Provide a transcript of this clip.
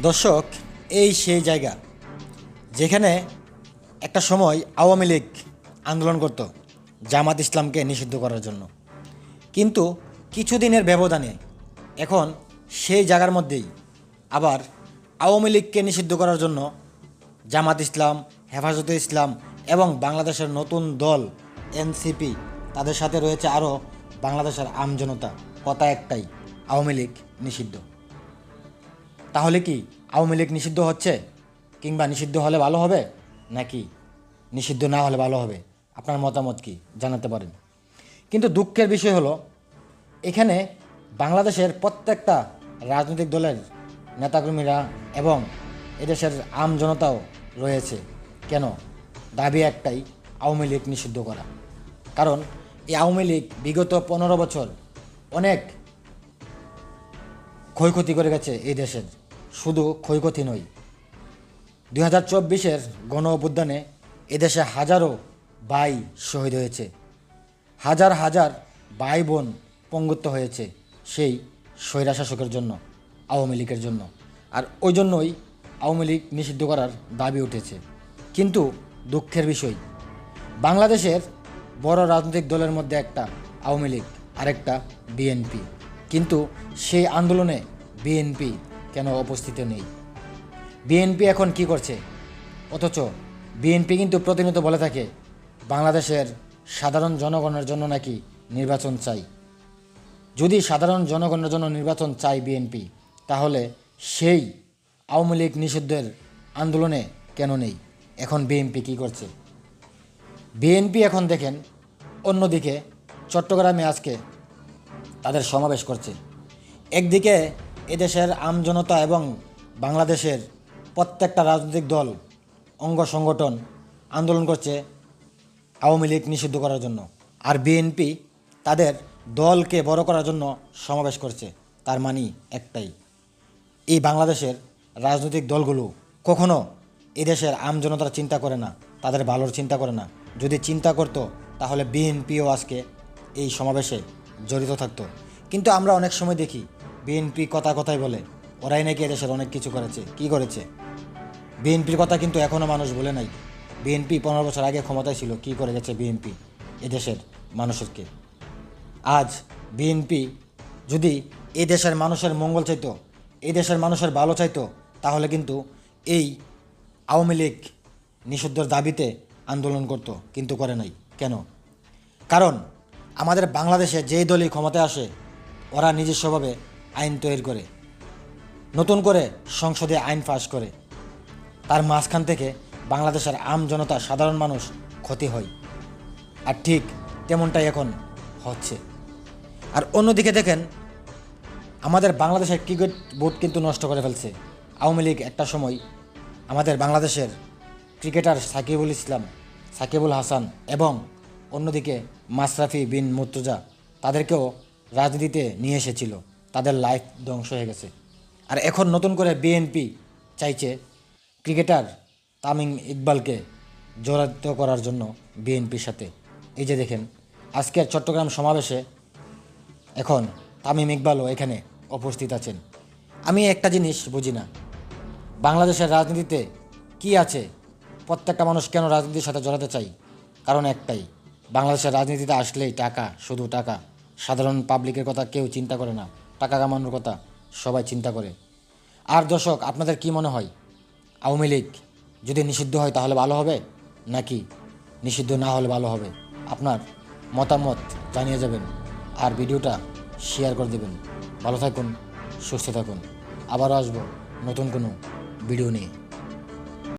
দর্শক, এই সেই জায়গা যেখানে একটা সময় আওয়ামী লীগ আন্দোলন করত, জামাত ইসলামকে নিষিদ্ধ করার জন্য। কিন্তু কিছুদিনের ব্যবধানে এখন সেই জায়গার মধ্যেই আবার আওয়ামী লীগকে নিষিদ্ধ করার জন্য জামাত ইসলাম, হেফাজতে ইসলাম এবং বাংলাদেশের নতুন দল এনসিপি তাদের সাথে রয়েছে আরও বাংলাদেশের আমজনতা, কথা একটাই, আওয়ামী লীগ নিষিদ্ধ। তাহলে কি আওয়ামী লীগ নিষিদ্ধ হচ্ছে? কিংবা নিষিদ্ধ হলে ভালো হবে? নাকি নিষিদ্ধ না হলে ভালো হবে? আপনার মতামত কি? জানাতে পারেন। কিন্তু দুঃখের বিষয় হলো, এখানে বাংলাদেশের প্রত্যেকটা রাজনৈতিক দলের নেতাকর্মীরা এবং এদেশের আম জনতাও রয়েছে। কেন? দাবি একটাই, আওয়ামী লীগ নিষিদ্ধ করা। কারণ এই আওয়ামী লীগ বিগত পনেরো বছর অনেক ক্ষয়ক্ষতি করে গেছে এই দেশের। শুধু ক্ষয়ক্ষতি নয়, দুই হাজার চব্বিশের গণ অভ্যুত্থানে এদেশে হাজারো ভাই শহীদ হয়েছে। হাজার হাজার ভাই বোন পঙ্গুত্ব হয়েছে সেই স্বৈরা শাসকের জন্য, আওয়ামী লীগের জন্য। আর ওই জন্যই আওয়ামী লীগ নিষিদ্ধ করার দাবি উঠেছে। কিন্তু দুঃখের বিষয়, বাংলাদেশের বড় রাজনৈতিক দলের মধ্যে একটা আওয়ামী লীগ, আরেকটা বিএনপি। কিন্তু সেই আন্দোলনে বিএনপি কেন উপস্থিত নেই? বিএনপি এখন কি করছে? অথচ বিএনপি কিন্তু প্রতিনিয়ত বলে থাকে, বাংলাদেশের সাধারণ জনগণের জন্য নাকি নির্বাচন চাই। যদি সাধারণ জনগণের জন্য নির্বাচন চাই বিএনপি তাহলে সেই আওয়ামী লীগ নিষিদ্ধের আন্দোলনে কেন নেই? এখন বিএনপি কি করছে? বিএনপি এখন দেখেন, অন্যদিকে চট্টগ্রামে আজকে তাদের সমাবেশ করছে। একদিকে এদেশের আমজনতা এবং বাংলাদেশের প্রত্যেকটা রাজনৈতিক দল, অঙ্গ সংগঠন আন্দোলন করছে আওয়ামী লীগ নিষিদ্ধ করার জন্য। আর বিএনপি তাদের দলকে বড় করার জন্য সমাবেশ করছে। তার মানি একটাই, এই বাংলাদেশের রাজনৈতিক দলগুলো কখনো এদেশের আমজনতার চিন্তা করে না, তাদের ভালোর চিন্তা করে না। যদি চিন্তা করতো, তাহলে বিএনপিও আজকে এই সমাবেশে জড়িত থাকতো। কিন্তু আমরা অনেক সময় দেখি বিএনপি কথা কথাই বলে। ওরাই নাকি এদেশের অনেক কিছু করেছে। কি করেছে? বিএনপির কথা কিন্তু এখনও মানুষ বলে নাই। বিএনপি পনেরো বছর আগে ক্ষমতায় ছিল। কি করে গেছে বিএনপি? এদেশের মানুষেরকে। আজ বিএনপি যদি এই দেশের মানুষের মঙ্গল চাইতো এই দেশের মানুষের ভালো চাইতো, তাহলে কিন্তু এই আওয়ামী লীগ নিষিদ্ধর দাবিতে আন্দোলন করত, কিন্তু করে নাই। কেন? কারণ আমাদের বাংলাদেশে যেই দলই ক্ষমতায় আসে, ওরা নিজস্বভাবে আইন তৈরি করে, নতুন করে সংসদে আইন পাশ করে। তার মাঝখান থেকে বাংলাদেশের আম জনতা, সাধারণ মানুষ ক্ষতি হয়। আর ঠিক তেমনটাই এখন হচ্ছে। আর অন্যদিকে দেখেন, আমাদের বাংলাদেশের ক্রিকেট বোর্ড কিন্তু নষ্ট করে ফেলছে। আওয়ামী লীগ একটা সময় আমাদের বাংলাদেশের ক্রিকেটার সাকিবুল ইসলাম, সাকিবুল হাসান এবং অন্যদিকে মাশরাফি বিন মুর্তজা, তাদেরকেও রাজনীতিতে নিয়ে এসেছিল। তাদের লাইফ ধ্বংস হয়ে গেছে। আর এখন নতুন করে বিএনপি চাইছে ক্রিকেটার তামিম ইকবালকে জড়িত করার জন্য বিএনপির সাথে। এই যে দেখেন, আজকের চট্টগ্রাম সমাবেশে এখন তামিম ইকবালও এখানে উপস্থিত আছেন। আমি একটা জিনিস বুঝি না, বাংলাদেশের রাজনীতিতে কি আছে? প্রত্যেকটা মানুষ কেন রাজনীতির সাথে জড়াতে চাই? কারণ একটাই, বাংলাদেশের রাজনীতিতে আসলেই টাকা, শুধু টাকা। সাধারণ পাবলিকের কথা কেউ চিন্তা করে না। টাকা কামানোর কথা সবাই চিন্তা করে। আর দর্শক, আপনাদের কি মনে হয়? আওয়ামী লীগ যদি নিষিদ্ধ হয় তাহলে ভালো হবে, নাকি নিষিদ্ধ না হলে ভালো হবে? আপনার মতামত জানিয়ে যাবেন আর ভিডিওটা শেয়ার করে দেবেন। ভালো থাকুন, সুস্থ থাকুন। আবারও আসব নতুন কোনো ভিডিও নিয়ে।